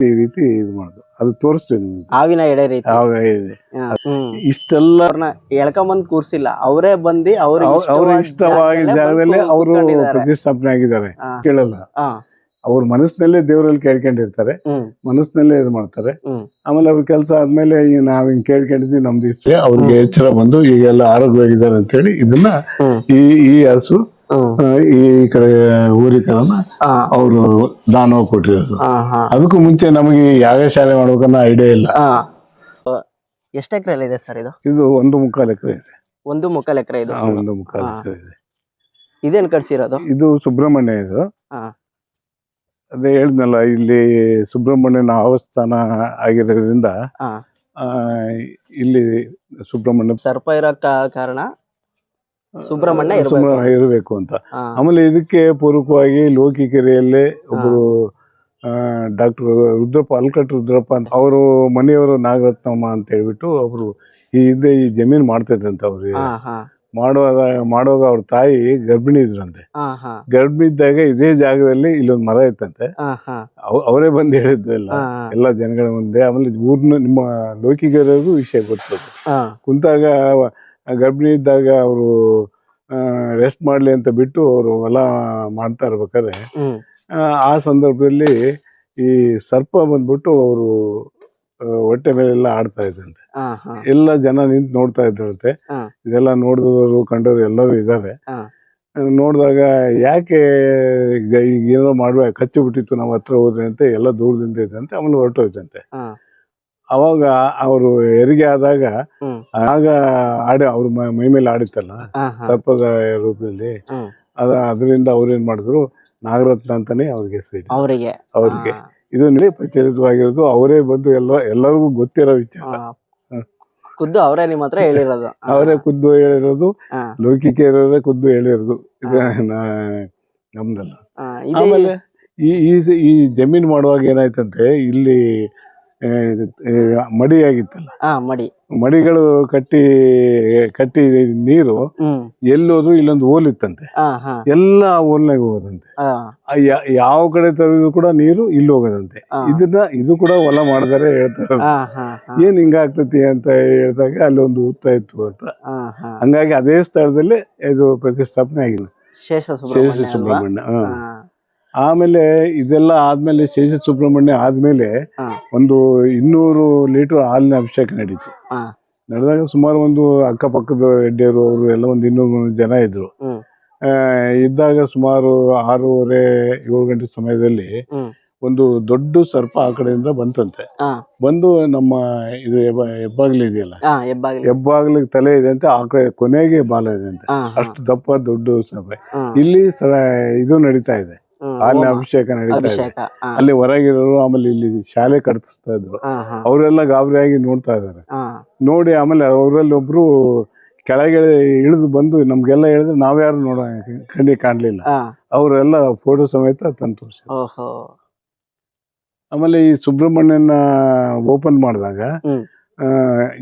ಈ ರೀತಿ ಇದು ಮಾಡುದು. ಅದು ತೋರಿಸ್ತೇನೆ ನಿಮ್ಗೆ. ಹಾವಿನ ಎಡೆ ರೀತಿ. ಆವಾಗ ಇದೆ. ಹ್ಮ್. ಇಷ್ಟೆಲ್ಲ ಎಳ್ಕೊಂಬಂದ್ ಕೂರ್ಸಿಲ್ಲ. ಅವರೇ ಬಂದು ಅವ್ರ ಅವ್- ಅವ್ರ ಇಷ್ಟವಾಗಿ ಜಾಗದಲ್ಲಿ ಅವರು ಪ್ರತಿಷ್ಠಾಪನೆ ಆಗಿದ್ದಾರೆ. ಹಾ. ಕೇಳಲ್ಲ. ಹಾ. ಅವ್ರ ಮನಸ್ಸಿನಲ್ಲೇ ದೇವರಲ್ಲಿ ಕೇಳ್ಕೊಂಡಿರ್ತಾರೆ. ಹ್ಮ್. ಮನಸ್ಸಿನಲ್ಲೇ ಇದು ಮಾಡ್ತಾರೆ. ಹ್ಮ್. ಆಮೇಲೆ ಅವ್ರ ಕೆಲಸ ಆದ್ಮೇಲೆ ಈ ನಾವ್ ಹಿಂಗ್ ಕೇಳ್ಕೊಂಡಿದ್ವಿ ನಮ್ದು ಇಷ್ಟ ಅವ್ರಿಗೆ ಎಚ್ಚರ ಬಂದು ಈಗೆಲ್ಲ ಆರೋಗ್ಯವಾಗಿದ್ದಾರೆ ಅಂತೇಳಿ ಇದನ್ನ ಹ್ಮ್. ಈ ಈ ಹಸು ಈ ಕಡೆ ಊರಿಕರನ್ನ ಅವರು ದಾನ ಕೊಟ್ಟಿರೋದು. ಅದಕ್ಕೂ ಮುಂಚೆ ನಮಗೆ ಯಾವ ಶಾಲೆ ಮಾಡ್ಬೇಕನ್ನೋ ಐಡಿಯಾ ಇಲ್ಲ. ಎಷ್ಟು ಎಕರೆ ಇದೆ ಸರ್ ಇದು? ಇದು ಒಂದು ಮುಕ್ಕಾಲು ಎಕರೆ ಇದೆ. ಒಂದು ಮುಕ್ಕಾಲು ಎಕರೆ ಇದು? ಒಂದು ಮುಕ್ಕಾಲು. ಎಕರೆ ಇದೆ. ಇದೇನು ಕಟ್ಸಿರೋದು? ಇದು ಸುಬ್ರಹ್ಮಣ್ಯ ಇದು. ಅದೇ ಹೇಳಿದ್ನಲ್ಲ ಇಲ್ಲಿ ಸುಬ್ರಹ್ಮಣ್ಯನ ಅವಸ್ಥಾನ ಆಗಿರೋದ್ರಿಂದ ಇಲ್ಲಿ ಸುಬ್ರಹ್ಮಣ್ಯ ಸರ್ಪ ಇರೋ ಕಾರಣ ಸುಬ್ರಹ್ಮಣ್ಯ. ಸುಬ್ರಹ್ಮಣ್ಯ ಇರಬೇಕು ಅಂತ. ಆಮೇಲೆ ಇದಕ್ಕೆ ಪೂರಕವಾಗಿ ಲೋಕಿಕೆರೆಯಲ್ಲೇ ಒಬ್ಬರು ಡಾಕ್ಟರ್ ರುದ್ರಪ್ಪ ಅಲ್ಕಟ್ ರುದ್ರಪ್ಪ ಅಂತ ಅವರು ಮನೆಯವರು ನಾಗರತ್ನಮ್ಮ ಅಂತ ಹೇಳ್ಬಿಟ್ಟು ಅವರು ಈ ಹಿಂದೆ ಈ ಜಮೀನು ಮಾಡ್ತಾ ಇದ್ರಂತೆ ಅವ್ರಿಗೆ ಮಾಡುವಾಗ ಮಾಡುವಾಗ ಅವ್ರ ತಾಯಿ ಗರ್ಭಿಣಿ ಇದ್ರಂತೆ. ಗರ್ಭಿಣಿ ಇದ್ದಾಗ ಇದೇ ಜಾಗದಲ್ಲಿ ಇಲ್ಲೊಂದು ಮರ ಇತ್ತಂತೆ. ಅವರೇ ಬಂದು ಹೇಳಿದ್ದು ಎಲ್ಲ. ಎಲ್ಲ ಜನಗಳ ಮುಂದೆ. ಆಮೇಲೆ ಊರ್ನ ನಿಮ್ಮ ಲೋಕಿಗರಿಗೂ ವಿಷಯ ಗೊತ್ತಿತ್ತು ಕುಂತಾಗ ಗರ್ಭಿಣಿ ಇದ್ದಾಗ ಅವರು ರೆಸ್ಟ್ ಮಾಡ್ಲಿ ಅಂತ ಬಿಟ್ಟು ಅವರು ಹೊಲ ಮಾಡ್ತಾ ಇರ್ಬೇಕಾದ್ರೆ ಆ, ಸಂದರ್ಭದಲ್ಲಿ ಈ ಸರ್ಪ ಬಂದ್ಬಿಟ್ಟು ಅವರು ಹೊಟ್ಟೆ ಮೇಲೆಲ್ಲ ಆಡ್ತಾ ಇದ್ದಂತೆ. ಎಲ್ಲ ಜನ ನಿಂತು ನೋಡ್ತಾ ಇದ್ರಂತೆ ಇದೆಲ್ಲ ನೋಡಿದವರು ಕಂಡವರು ಎಲ್ಲರೂ ಇದ್ದಾರೆ ನೋಡಿದಾಗ ಯಾಕೆ ಈಗ ಏನೋ ಮಾಡುವ ಕಚ್ಚಿ ಬಿಟ್ಟಿತ್ತು ನಾವು ಹತ್ರ ಹೋದ್ರೆ ಅಂತ ಎಲ್ಲ ದೂರದಿಂದ ಇದ್ದಂತೆ ಆಮೇಲೆ ಹೊರಟೋಯ್ತಂತೆ. ಅವಾಗ ಅವರು ಹೆರಿಗೆ ಆದಾಗ ಆಗ ಆಡಿ ಅವ್ರ ಮ- ಮೇಲೆ ಆಡಿತ್ತಲ್ಲ ಸರ್ಪದ ರೂಪದಲ್ಲಿ. ಅದ ಅದರಿಂದ ಅವ್ರೇನ್ ಮಾಡಿದ್ರು ನಾಗರತ್ನ ಅಂತಾನೆ ಅವ್ರಿಗೆ ಹೆಸರು ಅವರಿಗೆ. ಅವ್ರಿಗೆ. ಇದು ನೋಡಿ ಪ್ರಚಲಿತವಾಗಿರೋದು ಅವರೇ ಬಂದು ಎಲ್ಲ ಎಲ್ಲರಿಗೂ ಗೊತ್ತಿರೋ ವಿಚಾರ. ಖುದ್ದು ಅವರೇ ನಿಮ್ಮ ಹತ್ರ ಹೇಳಿರೋದು. ಅವರೇ ಖುದ್ದು ಹೇಳಿರೋದು ಲೌಕಿಕ ಖುದ್ದು ಹೇಳಿರೋದು. ನಮ್ದಲ್ಲ. ಆಮೇಲೆ ಈ ಈ ಜಮೀನ್ ಮಾಡುವಾಗ ಏನಾಯ್ತಂತೆ ಇಲ್ಲಿ ಆ, ಮಡಿ ಆಗಿತ್ತಲ್ಲ ಮಡಿ. ಮಡಿಗಳು ಕಟ್ಟಿ ಕಟ್ಟಿ ನೀರು ಎಲ್ಲಿ ಎಲ್ಲೋದ್ರು ಇಲ್ಲೊಂದು ಓಲ್ ಇತ್ತಂತೆ ಹಾ. ಹಾ ಎಲ್ಲ ಓಲ್ನಾಗ ಹೋಗೋದಂತೆ. ಯಾವ ಕಡೆ ತರದ್ರು ಕೂಡ ನೀರು ಇಲ್ಲಿ ಹೋಗೋದಂತೆ. ಇದನ್ನ ಇದು ಕೂಡ ಹೊಲ ಮಾಡಿದರೆ ಹೇಳ್ತಾರೆ. ಏನ್ ಹಿಂಗಾಗ್ತತಿ ಅಂತ ಹೇಳಿದಾಗ ಅಲ್ಲಿ ಒಂದು ಉತ್ತ ಇತ್ತು ಅಂತ. ಹಂಗಾಗಿ ಅದೇ ಸ್ಥಳದಲ್ಲಿ ಇದು ಪ್ರತಿಷ್ಠಾಪನೆ ಆಗಿದೆ ಶೇಷ ಶೇಷ ಸುಬ್ರಹ್ಮಣ್ಯ ಆಮೇಲೆ ಇದೆಲ್ಲ ಆದ್ಮೇಲೆ ಶೇಷ ಸುಬ್ರಹ್ಮಣ್ಯ ಆದ್ಮೇಲೆ ಒಂದು ಇನ್ನೂರು ಲೀಟರ್ ಹಾಲಿನ ಅಭಿಷೇಕ ನಡೀತು. ನಡೆದಾಗ ಸುಮಾರು ಒಂದು ಅಕ್ಕಪಕ್ಕದ ರೆಡ್ಡಿಯರು ಅವರು ಎಲ್ಲ ಒಂದು ಇನ್ನೂರು ಜನ ಇದ್ರು. ಇದ್ದಾಗ ಸುಮಾರು ಆರೂವರೆ ಏಳು ಗಂಟೆ ಸಮಯದಲ್ಲಿ ಒಂದು ದೊಡ್ಡ ಸರ್ಪ ಆ ಕಡೆಯಿಂದ ಬಂತಂತೆ. ಬಂದು ನಮ್ಮ ಇದು ಹೆಬ್ಬ ಹೆಬ್ಬಾಗ್ಲು ಇದೆಯಲ್ಲ. ಹೆಬ್ಬಾಗ್ಲಿಗೆ ತಲೆ ಇದೆ ಅಂತ ಆ ಕಡೆ ಕೊನೆಗೆ ಬಾಲ ಇದೆ ಅಂತೆ. ಅಷ್ಟು ದಪ್ಪ ದೊಡ್ಡ ಸರ್ಪ. ಇಲ್ಲಿ ಇದು ನಡೀತಾ ಇದೆ. ಹೋಮ, ಅಭಿಷೇಕ ನಡೀತಾ ಇದೆ. ಅಭಿಷೇಕ ಹಾ, ಅಲ್ಲಿ ಹೊರಗಿರೋರು ಆಮೇಲೆ ಇಲ್ಲಿ ಶಾಲೆ ಕಟ್ಟಿಸ್ತಾ ಇದ್ರು. ಹಾ, ಹಾ, ಅವರೆಲ್ಲ ಗಾಬರಿಯಾಗಿ ನೋಡ್ತಾ ಇದ್ದಾರೆ. ಹಾ, ನೋಡಿ ಆಮೇಲೆ ಅವರಲ್ಲಿ ಒಬ್ರು ಕೆಳಗೆ ಇಳಿದು ಬಂದು ನಮ್ಗೆಲ್ಲ ಹೇಳಿದ್ರೆ ನಾವ್ಯಾರು ನೋಡ ಕಣ್ಣಿ ಕಾಣ್ಲಿಲ್ಲ. ಹಾ, ಅವರೆಲ್ಲ ಫೋಟೋ ಸಮೇತ ತಂದು ಓಹೋ. ಆಮೇಲೆ ಈ ಸುಬ್ರಹ್ಮಣ್ಯನ ಓಪನ್ ಮಾಡಿದಾಗ ಹ್ಮ್.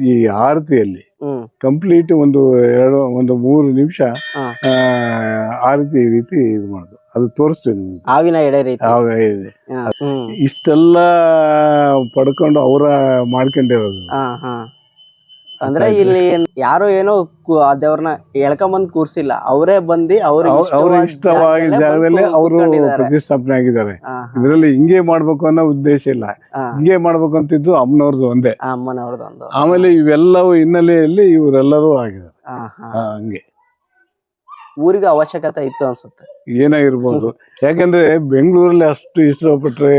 ಈ ಆರತಿಯಲ್ಲಿ ಹ್ಮ್. ಕಂಪ್ಲೀಟ್ ಒಂದು ಎರಡು ಒಂದು ಮೂರು ನಿಮಿಷ ಹಾ. ಆರತಿ ಈ ರೀತಿ ಇದು ಮಾಡೋದು. ಅದು ತೋರಿಸ್ತೀನಿ ನಿಮ್ಗೆ. ಹಾವಿನ ಎಡೆ ರೀತಿ. ಆವಾಗ ಇದೆ. ಹಾ, ಹ್ಮ್. ಇಷ್ಟೆಲ್ಲ ಪಡ್ಕೊಂಡು ಅವರ ಮಾಡ್ಕೊಂಡಿರೋದು. ಹಾ ಹಾ. ಅಂದ್ರೆ ಇಲ್ಲಿ ಯಾರು ಏನೋ ಕು- ಆ ದೇವ್ರನ್ನ ಎಳ್ಕೊಂಬಂದ್ ಕೂರ್ಸಿಲ್ಲ. ಅವರೇ ಬಂದು ಅವ್ರ ಇಷ್ಟವಾಗಿ ಜಾಗದಲ್ಲಿ ಅವರು ಪ್ರತಿಷ್ಠಾಪನೆ ಆಗಿದ್ದಾರೆ. ಇದರಲ್ಲಿ ಹಿಂಗೆ ಮಾಡ್ಬೇಕು ಅನ್ನೋ ಉದ್ದೇಶ ಇಲ್ಲ. ಹಿಂಗೆ ಮಾಡ್ಬೇಕು ಅಂತಿದ್ದು ಅಮ್ಮನವ್ರದ್ದು ಒಂದೇ. ಅಮ್ಮನವ್ರದ್ದು. ಒಂದು ಆಮೇಲೆ ಇವೆಲ್ಲವೂ ಹಿನ್ನೆಲೆಯಲ್ಲಿ ಇವರೆಲ್ಲರೂ ಆಗಿದ್ದಾರೆ. ಹಾ, ಹಾ. ಆ, ಹಂಗೆ. ಊರಿಗೆ ಅವಶ್ಯಕತೆ ಇತ್ತು ಅನ್ಸುತ್ತೆ. ಏನಾಗಿರ್ಬೋದು ಯಾಕಂದ್ರೆ ಬೆಂಗಳೂರಲ್ಲಿ ಅಷ್ಟು ಇಷ್ಟಪಟ್ರೆ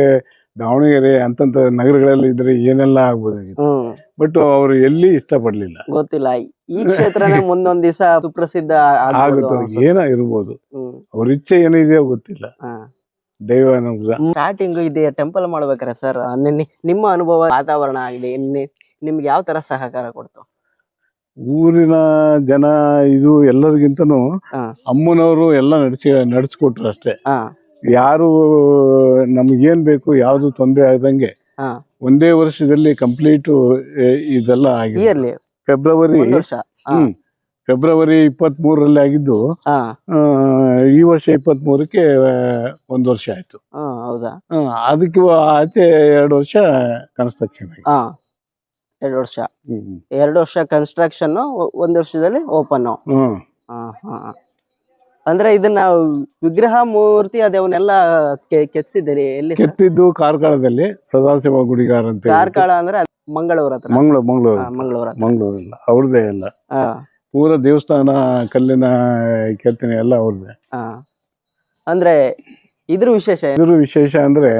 ದಾವಣಗೆರೆ ಅಂತಂತ ನಗರಗಳಲ್ಲಿ ಇದ್ರೆ ಏನೆಲ್ಲ ಆಗ್ಬೋದಾಗಿತ್ತು. ಬಟ್ ಅವರು ಎಲ್ಲಿ ಇಷ್ಟಪಡ್ಲಿಲ್ಲ. ಗೊತ್ತಿಲ್ಲ. ಈ ಕ್ಷೇತ್ರನೇ ಮುಂದೊಂದ್ ದಿವಸ ಸುಪ್ರಸಿದ್ಧ ಆಗುತ್ತೆ. ಏನಾಗಿರ್ಬೋದು ಏನೋ ಇರ್ಬೋದು. ಅವ್ರ ಇಚ್ಛೆ ಏನಿದೆಯೋ ಗೊತ್ತಿಲ್ಲ. ದೈವ ಸ್ಟಾರ್ಟಿಂಗ್ ಇದೆ. ಟೆಂಪಲ್ ಮಾಡ್ಬೇಕಾರೆ ಸರ್ ನಿಮ್ಮ ಅನುಭವ ವಾತಾವರಣ ಆಗಿದೆ. ನಿಮ್ಗೆ ಯಾವ ತರ ಸಹಕಾರ ಕೊಡ್ತು? ಊರಿನ ಜನ ಇದು ಎಲ್ಲರಿಗಿಂತನೂ ಅಮ್ಮನವರು ಎಲ್ಲ ನಡ್ಸಿ ನಡ್ಸ್ಕೊಟ್ರು ಅಷ್ಟೇ. ಹಾ. ಯಾರು ನಮ್ಗೇನ್ ಬೇಕು ಯಾವ್ದು ತೊಂದರೆ ಆಗದಂಗೆ ಒಂದೇ ವರ್ಷದಲ್ಲಿ ಕಂಪ್ಲೀಟ್ ಇದೆಲ್ಲ ಆಗಿದೆ. ಫೆಬ್ರವರಿ. ಹ್ಮ್. ಫೆಬ್ರವರಿ ಇಪ್ಪತ್ತ್ ಮೂರರಲ್ಲಿ ಆಗಿದ್ದು ಈ ವರ್ಷ ಇಪ್ಪತ್ತ್ ಮೂರಕ್ಕೆ ಒಂದ್ ವರ್ಷ ಆಯ್ತು. ಹೌದಾ? ಅದಕ್ಕೆ ಆಚೆ ಎರಡು ವರ್ಷ ಕನ್ಸ್ಟ್ರಕ್ಷನ್ ಆಗಿ ಹಾ. ಎರಡು ವರ್ಷ. ಎರಡು ವರ್ಷ ಕನ್ಸ್ಟ್ರಕ್ಷನ್ ಒಂದ್ ವರ್ಷದಲ್ಲಿ ಓಪನ್ ಅಂದ್ರೆ ಇದನ್ನ ವಿಗ್ರಹ ಮೂರ್ತಿ ಅದವನ್ನೆಲ್ಲ ಕೆತ್ತಿದ್ದೀರಿ ಎಲ್ಲಿ? ಕೆತ್ತಿದ್ದು ಕಾರ್ಕಳದಲ್ಲಿ ಸದಾಶಿವ ಗುಡಿಗಾರ ಅಂತ. ಕಾರ್ಕಳ ಅಂದ್ರೆ ಮಂಗಳೂರ ಹತ್ರ. ಮಂಗಳೂರು ಮಂಗಳೂರು ಮಂಗಳೂರ ಮಂಗಳೂರು ಇಲ್ಲ ಮಂಗಳೂರಿಲ್ಲ ಅವ್ರದ್ದೇ ಎಲ್ಲ ಪೂರ ದೇವಸ್ಥಾನ ಕಲ್ಲಿನ ಕೆತ್ತನೆ ಎಲ್ಲ ಅವ್ರದೇ. ಅಂದ್ರೆ ಇದ್ರ ವಿಶೇಷ? ಇದ್ರ ವಿಶೇಷ ಅಂದ್ರೆ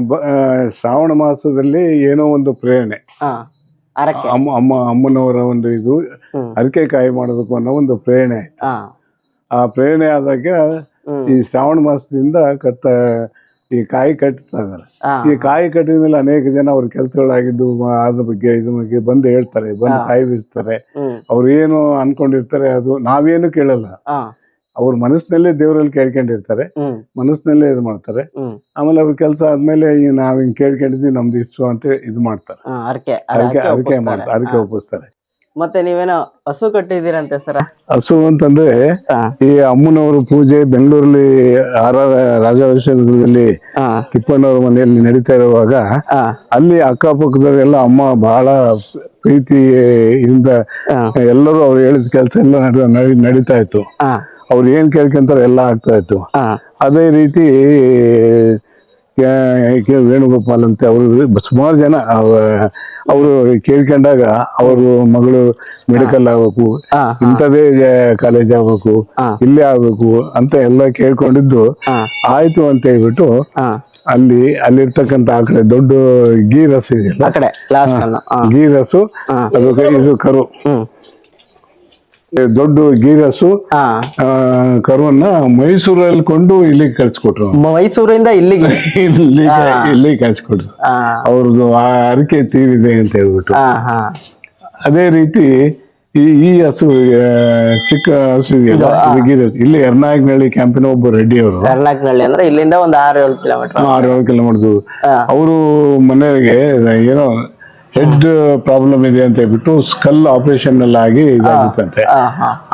ಬ- ಆ, ಶ್ರಾವಣ ಮಾಸದಲ್ಲಿ ಏನೋ ಒಂದು ಪ್ರೇರಣೆ. ಹಾ ಅರಕೆ. ಅಮ್ಮ ಅಮ್ಮ ಅಮ್ಮನವರ ಒಂದು ಇದು ಹ್ಮ್. ಅರಿಕೆ ಕಾಯಿ ಮಾಡೋದಕ್ಕೂ ಅನ್ನೋ ಒಂದು ಪ್ರೇರಣೆ ಆಯ್ತು. ಹಾ ಆ ಪ್ರೇರಣೆ ಆದಾಗ ಹ್ಮ್. ಈ ಶ್ರಾವಣ ಮಾಸದಿಂದ ಕಟ್ಟ ಈ ಕಾಯಿ ಕಟ್ತಾ ಇದಾರೆ. ಹಾ ಈ ಕಾಯಿ ಕಟ್ಟಿದ ಮೇಲೆ ಅನೇಕ ಜನ ಅವ್ರ ಕೆಲಸಗಳಾಗಿದ್ದು ಮ- ಅದ್ರ ಬಗ್ಗೆ ಇದ್ರ ಬಗ್ಗೆ ಬಂದು ಹೇಳ್ತಾರೆ ಬಂದು. ಕಾಯಿ ಬೀಸ್ತಾರೆ. ಹ್ಮ್. ಅವ್ರು ಏನು ಅನ್ಕೊಂಡಿರ್ತಾರೆ ಅದು ನಾವೇನು ಕೇಳಲ್ಲ. ಹಾ ಅವ್ರ ಮನಸ್ಸಿನಲ್ಲೇ ದೇವರಲ್ಲಿ ಕೇಳ್ಕೊಂಡಿರ್ತಾರೆ. ಮನಸ್ಸಿನಲ್ಲೇ ಇದು ಮಾಡ್ತಾರೆ. ಆಮೇಲೆ ಅವ್ರ ಕೆಲಸ ಆದ್ಮೇಲೆ ನಾವ್ ಹಿಂಗ್ ಕೇಳ್ಕೊಂಡಿದ್ವಿ ನಮ್ದು ಇಷ್ಟು ಅಂತ ಇದು ಮಾಡ್ತಾರೆ. ಅದಕ್ಕೆ ಮಾಡ್ತಾರೆ ಅದಕ್ಕೆ. ಒಪ್ಪಿಸ್ತಾರೆ. ಮತ್ತೆ ನೀವೇನೋ ಹಸು ಕಟ್ಟಿದ್ದೀರಂತೆ ಸರ? ಹಸು ಅಂತಂದ್ರೆ ಈ ಅಮ್ಮನವರು ಪೂಜೆ ಬೆಂಗಳೂರಲ್ಲಿ ಆರ್ ಆರ್ ಹಾ. ತಿಪ್ಪಣ್ಣವ್ರ ಮನೆಯಲ್ಲಿ ನಡೀತಾ ಇರುವಾಗ ಅಲ್ಲಿ ಅಕ್ಕಪಕ್ಕದವರೆಲ್ಲ ಅಮ್ಮ ಬಹಳ ಪ್ರೀತಿಯಿಂದ ಎಲ್ಲರೂ ಅವ್ರು ಹೇಳಿದ ಕೆಲಸ ಎಲ್ಲ ನಡೆ- ನಡೆ- ನಡೀತಾ ಇತ್ತು. ಅವ್ರು ಏನ್ ಕೇಳ್ಕೊಂತಾರೆ ಎಲ್ಲ ಆಗ್ತಾ ಇತ್ತು. ಅದೇ ರೀತಿ ಕೆ. ವೇಣುಗೋಪಾಲ್ ಅಂತ ಅವರು ಸುಮಾರು ಜನ ಅವರು ಕೇಳ್ಕೊಂಡಾಗ ಅವರು ಮಗಳು ಮೆಡಿಕಲ್ ಆಗ್ಬೇಕು ಇಂಥದೇ ಕಾಲೇಜ್ ಆಗ್ಬೇಕು. ಇಲ್ಲೇ ಆಗ್ಬೇಕು ಅಂತ ಎಲ್ಲ ಕೇಳ್ಕೊಂಡಿದ್ದು. ಆಯ್ತು ಅಂತ ಹೇಳ್ಬಿಟ್ಟು ಅಲ್ಲಿ ಅಲ್ಲಿರ್ತಕ್ಕಂಥ ಆ ಕಡೆ ದೊಡ್ಡ ಗೀ ರಸ ಇದೆಯಲ್ಲ ಗೀ ರಸು ಅದು ಇದು ಕರು. ದೊಡ್ಡ ಗೀರಸು ಆ, ಕರುವನ್ನ ಮೈಸೂರಲ್ಲಿ ಕೊಂಡು ಇಲ್ಲಿಗೆ ಕಳ್ಸಿಕೊಟ್ರು. ಮೈಸೂರಿಂದ ಇಲ್ಲಿಗೆ. ಇಲ್ಲಿಗೆ ಇಲ್ಲಿ ಕಳ್ಸಿಕೊಟ್ರು. ಅವ್ರದ್ದು ಆ ಅರಿಕೆ ತೀರಿದೆ ಅಂತ ಹೇಳ್ಬಿಟ್ಟು. ಅದೇ ರೀತಿ ಈ ಈ ಹಸು ಚಿಕ್ಕ ಹಸು ಇಲ್ಲಿ ಎರ್ನಾಯಕನಹಳ್ಳಿ ಕ್ಯಾಂಪಿನ ಒಬ್ಬ ರೆಡ್ಡಿ ಅವರು ಎರ್ನಾಯಕನಹಳ್ಳಿ ಅಂದ್ರೆ ಇಲ್ಲಿಂದ ಒಂದು ಆರು ಏಳು ಕಿಲೋಮೀಟರ್ ಆರು ಏಳು ಕಿಲೋಮೀಟರ್. ಅವರು ಮನೆಯವರಿಗೆ ಏನೋ ಹೆಡ್ ಪ್ರಾಬ್ಲಮ್ ಇದೆ ಅಂತ ಹೇಳ್ಬಿಟ್ಟು ಸ್ಕಲ್ ಆಪರೇಷನ್ ಎಲ್ಲ ಆಗಿ ಇದಾಗಿತ್ತಂತೆ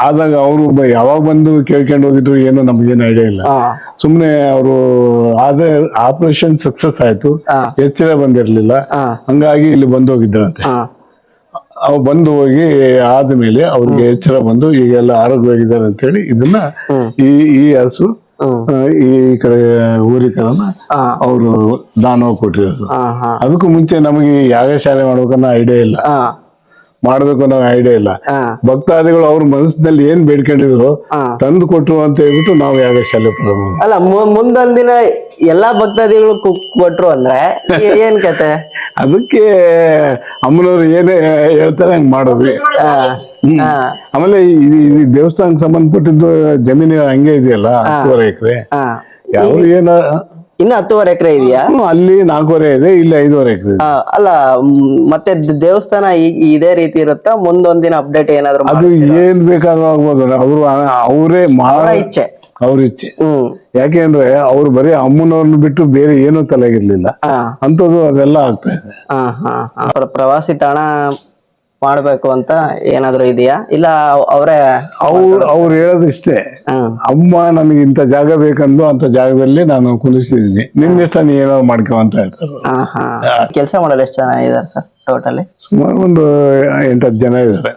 ಆದಾಗ ಅವರು ಯಾವಾಗ ಬಂದು ಕೇಳ್ಕೊಂಡು ಹೋಗಿದ್ರು ಏನು ನಮ್ಗೇನು ಐಡಿಯಾ ಇಲ್ಲ. ಸುಮ್ನೆ ಅವರು ಆದ್ರೆ ಆಪರೇಷನ್ ಸಕ್ಸಸ್ ಆಯ್ತು. ಎಚ್ಚರ ಬಂದಿರ್ಲಿಲ್ಲ. ಹಂಗಾಗಿ ಇಲ್ಲಿ ಬಂದು ಹೋಗಿದ್ರಂತೆ. ಅವ್ ಬಂದು ಹೋಗಿ ಆದ್ಮೇಲೆ ಅವ್ರಿಗೆ ಎಚ್ಚರ ಬಂದು ಈಗೆಲ್ಲ ಆರೋಗ್ಯವಾಗಿದ್ದಾರೆ ಅಂತ ಹೇಳಿ ಇದನ್ನ ಈ ಈ ಹಸು ಈ ಕಡೆ ಊರಿಕರನ್ನ ಅವರು ದಾನ ಕೊಟ್ಟಿರೋದು. ಅದಕ್ಕೂ ಮುಂಚೆ ನಮಗೆ ಯಾವ ಶಾಲೆ ಮಾಡ್ಬೇಕನ್ನೋ ಐಡಿಯಾ ಇಲ್ಲ. ಮಾಡ್ಬೇಕು ಅನ್ನೋ ಐಡಿಯಾ ಇಲ್ಲ. ಭಕ್ತಾದಿಗಳು ಅವ್ರ ಮನಸ್ಸಿನಲ್ಲಿ ಏನ್ ಬೇಡ್ಕೊಂಡಿದ್ರು. ತಂದು ಕೊಟ್ರು ಅಂತ ಹೇಳ್ಬಿಟ್ಟು ನಾವು ಯಾವ ಶಾಲೆ. ಅಲ್ಲ ಮುಂದೊಂದ್ ದಿನ ಎಲ್ಲಾ ಭಕ್ತಾದಿಗಳು ಕೊಟ್ರು ಅಂದ್ರೆ ಏನ್ ಕತೆ? ಅದಕ್ಕೆ ಅಮ್ಮನವ್ರು ಏನೇ ಹೇಳ್ತಾರೆ ಹಂಗ್ ಮಾಡಿದ್ವಿ ಆಮೇಲೆ ಈ ದೇವಸ್ಥಾನಕ್ಕೆ ಸಂಬಂಧಪಟ್ಟಿದ್ದು ಜಮೀನು ಹಂಗೆ ಇದೆಯಲ್ಲ ಹತ್ತುವರೆ ಎಕರೆ. ಯಾವ ಏನ ಇನ್ನು ಹತ್ತುವರೆ ಎಕರೆ ಇದೆಯಾ? ಅಲ್ಲಿ ನಾಲ್ಕೂವರೆ ಇದೆ ಇಲ್ಲಿ ಐದುವರೆ ಎಕರೆ ಅಲ್ಲ ಮತ್ತೆ ದೇವಸ್ಥಾನ ಇದೇ ರೀತಿ ಇರುತ್ತಾ? ಮುಂದೊಂದಿನ ದಿನ ಅಪ್ಡೇಟ್ ಏನಾದ್ರು ಅದು ಏನ್ ಬೇಕಾದ್ರೂ ಆಗ್ಬೋದು. ಅವರು ಅವರೇ ಮಾಡ ಇಚ್ಛೆ. ಅವ್ರ ಇಚ್ಛೆ. ಯಾಕೆ ಅಂದ್ರೆ ಅವ್ರು ಬರೀ ಅಮ್ಮನವ್ರನ್ನ ಬಿಟ್ಟು ಬೇರೆ ಏನೂ ತಲೆಗಿರ್ಲಿಲ್ಲ. ಅಂತದ್ದು ಅದೆಲ್ಲ ಆಗ್ತಾ ಇದೆ. ಪ್ರವಾಸಿ ತಾಣ ಮಾಡ್ಬೇಕು ಅಂತ ಏನಾದ್ರು ಇದೆಯಾ? ಇಲ್ಲ ಅವ್- ಅವರೇ ಅವ್ರು ಅವ್ರು ಹೇಳೋದಿಷ್ಟೇ ಅಮ್ಮ ನನಗೆ ಇಂಥ ಜಾಗ ಬೇಕಂದು ಅಂತ ಜಾಗದಲ್ಲಿ ನಾನು ಕುಲಿಸ್ತಿದ್ದೀನಿ ನಿನ್ನ ಇಷ್ಟ ನೀ ಏನೋ ಮಾಡ್ಕೋ ಅಂತ ಹೇಳ್ತಾರೆ. ಕೆಲಸ ಮಾಡಲು ಎಷ್ಟು ಜನ ಇದಾರೆ ಸರ್ ಟೋಟಲಿ? ಸುಮಾರು ಒಂದು ಎಂಟತ್ತು ಜನ ಇದ್ದಾರೆ.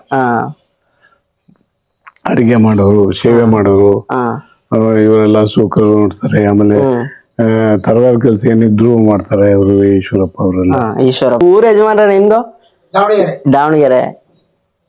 ಅಡಿಗೆ ಮಾಡೋರು ಸೇವೆ ಮಾಡೋರು ಆ, ಇವರೆಲ್ಲ ಸೂಕರು ನೋಡ್ತಾರೆ. ಆಮೇಲೆ ತರವಾರ ಕೆಲಸ ಏನಿದ್ರು ಮಾಡ್ತಾರೆ. ಅವರು ಈಶ್ವರಪ್ಪ ಅವರೆಲ್ಲ. ಈಶ್ವರಪ್ಪ. ಈಶ್ವರ ಊರ ಯಜಮಾನ ನಿಮ್ದು? ದಾವಣಗೆರೆ. ದಾವಣಗೆರೆ.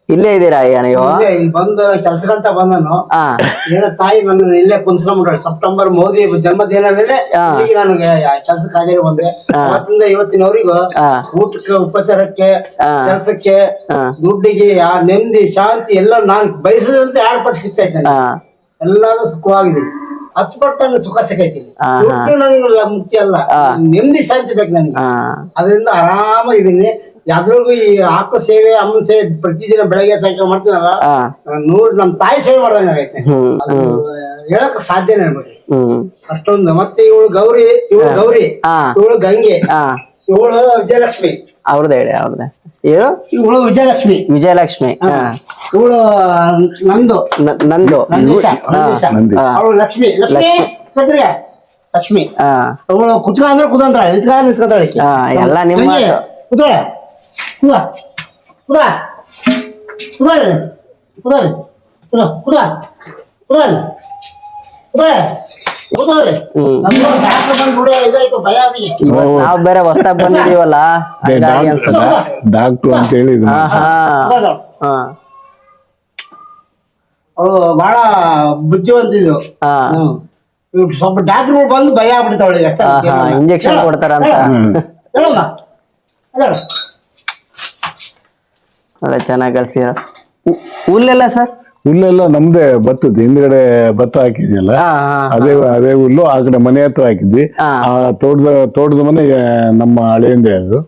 ಇಲ್ಲೇ ಇದ್ದೀರಾ ಈಗ ನೀವು? ಇಲ್ಲೇ ಇಲ್ಲಿ ಬಂದು ಕೆಲ್ಸಕ್ಕಂತ ಬಂದನು. ಹಾ. ಏನ ತಾಯಿ ನನ್ನ ಇಲ್ಲೇ ಕುಂಸ್ಕೊಂಡ್ಬಿಟ್ರೆ ಸೆಪ್ಟೆಂಬರ್ ಮೋದಿ ಜನ್ಮದಿನದಲ್ಲೇ ಹಾ. ಇಲ್ಲಿಗೆ ನನಗೆ ಕೆಲ್ಸಕ್ಕೆ ಹಾಜರಿ ಬಂದೆ. ಅವತ್ತಿಂದ ಇವತ್ತಿನವರಿಗೂ ಹಾ. ಊಟಕ್ಕೆ ಉಪಚಾರಕ್ಕೆ ಹಾ. ಕೆಲ್ಸಕ್ಕೆ ಹಾ. ದುಡ್ಡಿಗೆ ಆ ನೆಮ್ಮದಿ ಶಾಂತಿ ಎಲ್ಲ ನಾನು ಬಯಸದಂತೆ ಎರಡು ಪಟ್ಟು ಸಿಗ್ತಾ ಇದ್ದೇನೆ. ಹಾ. ಎಲ್ಲಾನು ಸುಖವಾಗಿದ್ದೀನಿ. ಹತ್ತು ನನಗೆ ಸುಖ ಸಿಗೈತೀನಿ ಹಾ, ದುಡ್ಡು ನನಗೆ ಮುಖ್ಯ ಅಲ್ಲ. ನೆಮ್ಮದಿ ಶಾಂತಿ ಬೇಕು ನನಗೆ. ಅದರಿಂದ ಆರಾಮ ಆರಾಮಾಗಿದ್ದೀನಿ ಯಾವ್ದ್ರೊಳಗೂ ಈ ಆಕಳ ಸೇವೆ ಅಮ್ಮನ ಸೇವೆ ಪ್ರತಿದಿನ ಬೆಳಗ್ಗೆ ಸಾಯಂಕಾಲ ಮಾಡ್ತೀನಲ್ಲ ಹಾ ನೋಡ್ ನಮ್ ತಾಯಿ ಸೇವೆ ಮಾಡ್ದಂಗ ಆಗೈತೆ. ಹ್ಮ್ ಅದು ಹೇಳಕ್ ಸಾಧ್ಯನೇ ಬಿಡ್ರಿ ಹ್ಮ್. ಅಷ್ಟೊಂದು ಮತ್ತೆ ಇವಳು ಗೌರಿ ಇವಳು ಗೌರಿ ಹಾ ಇವಳು ಗಂಗೆ ಹಾ ಇವಳು ವಿಜಯಲಕ್ಷ್ಮಿ. ಅವ್ರದ್ದು ಹೇಳಿ ಅವ್ರದ ಏನು? ಇವಳು ವಿಜಯಲಕ್ಷ್ಮಿ. ವಿಜಯಲಕ್ಷ್ಮಿ ಹಾ. ಇವಳು ನಂದು. ನ- ನಂದು. ನಂದೀಶ ನಂದೀಶ. ನಂದೀಶ. ಅವಳು ಲಕ್ಷ್ಮಿ. ಲಕ್ಷ್ಮಿ ಕತ್ರಿಗೆ ಲಕ್ಷ್ಮಿ. ಹಾ. ಅವಳು ಕುತ್ಕ ಅಂದ್ರೆ ಕುದಂತಾಳೆ ನಿಂತ್ಕ ಅಂದ್ರೆ ನಿಂತ್ಕೊತಾಳೆ. ಹಾ, ಎಲ್ಲ ನಿಮ್ಮ ತಂಗಿ. ಕೂತ್ಕೊಳ್ಳಿ. ಹ್ಮ್. ನಮ್ದು ಡಾಕ್ಟ್ರ್ ಭಯ ಅವನಿಗೆ ಇವತ್ತು ನಾವ್ ಬೇರೆ ಹೊಸ್ದಾಗ್ ಬಂದಿದೀವಲ್ಲ ಡಾಕ್ಟರ್ ಅಂತ ಹೇಳಿದ ಅವಳು ಬಹಳ. ಇವ್ರು ಸ್ವಲ್ಪ ಡಾಕ್ಟರ್ ಬಂದು ಭಯ ಆಗ್ಬಿಡ್ತಾವಳಿಗೆ ಅಷ್ಟೇ ಹೇಳು. ಕೊಡ್ತಾರಂತ. ಹೇಳು. ಹೇಳಮ್ಮ ಹೇಳು. ಒಳ್ಳೆ ಚೆನ್ನಾಗಿ ಕಲ್ಸಿರ ಹುಲ್ಲೆಲ್ಲ ಸರ್? ಹುಲ್ಲೆಲ್ಲ ನಮ್ದೇ ಬತ್ತದ್ದು ಹಿಂದ್ಗಡೆ ಭತ್ತ ಹಾಕಿದ್ಯಲ್ಲ ಅದೇ ಅದೇ ಹುಲ್ಲು ಆ ಕಡೆ ಮನೆ ಹತ್ರ ಹಾಕಿದ್ವಿ. ಆ ತೋಟದ ತೋಟದ ಮನೆ ನಮ್ಮ ಹಳೆಯಿಂದ ಅದು.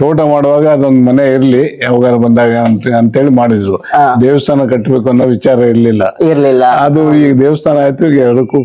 ತೋಟ ಮಾಡುವಾಗ ಅದೊಂದು ಮನೆ ಇರ್ಲಿ ಯಾವಾಗ ಬಂದಾಗ ಅಂತ ಅಂತೇಳಿ ಮಾಡಿದ್ರು. ದೇವಸ್ಥಾನ ಕಟ್ಟಬೇಕು ಅನ್ನೋ ವಿಚಾರ ಇರ್ಲಿಲ್ಲ. ಇರ್ಲಿಲ್ಲ. ಅದು ಈಗ ದೇವಸ್ಥಾನ ಆಯ್ತು ಈಗ ಎರಡಕ್ಕೂ